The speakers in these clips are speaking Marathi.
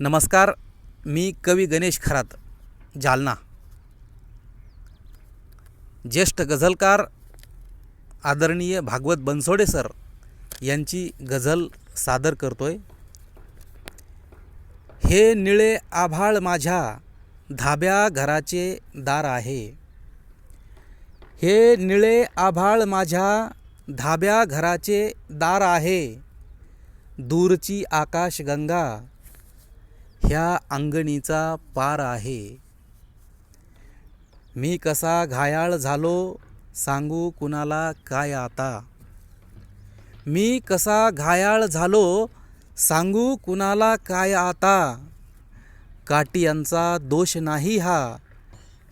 नमस्कार मी कवी गणेश खरात जालना. ज्येष्ठ गझलकार आदरणीय भागवत बनसोडे सर यांची गझल सादर करतोय. हे निळे आभाळ माझ्या धाब्या घराचे दार आहे. हे निळे आभाळ माझ्या धाब्या घराचे दार आहे. दूरची आकाशगंगा ह्या अंगणीचा पार आहे. मी कसा घायाळ झालो सांगू कुणाला काय आता? मी कसा घायाळ झालो सांगू कुणाला काय आता? काटी यांचा दोष नाही हा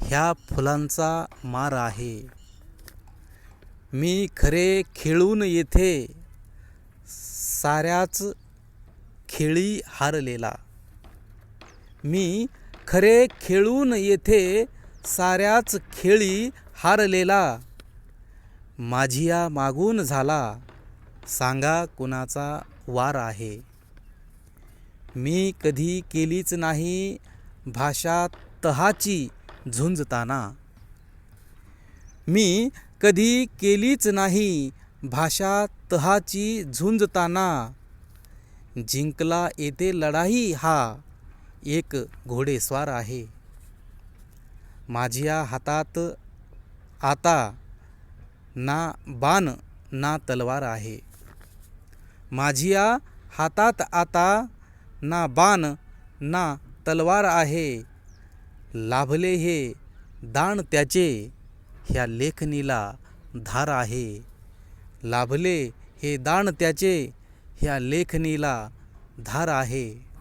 ह्या फुलांचा मार आहे. मी खरे खेळून येथे साऱ्याच खेळी हारलेला. मी खरे खेळून येथे साऱ्याच खेळी हारलेला. माझिया मागून झाला. सांगा कुणाचा वार आहे. मी कधी केलीच नाही भाषा तहाची झुंजताना. मी कधी केलीच नाही भाषा तहाची झुंजताना. जिंकला येते लढाई हा. एक घोडेस्वार आहे. माझ्या हातात आता ना बाण ना तलवार आहे. माझिया हातात आता ना बाण ना तलवार आहे. लाभले हे दान त्याचे ह्या लेखनीला धार आहे. लाभले हे दान त्याचे ह्या लेखनीला धार आहे.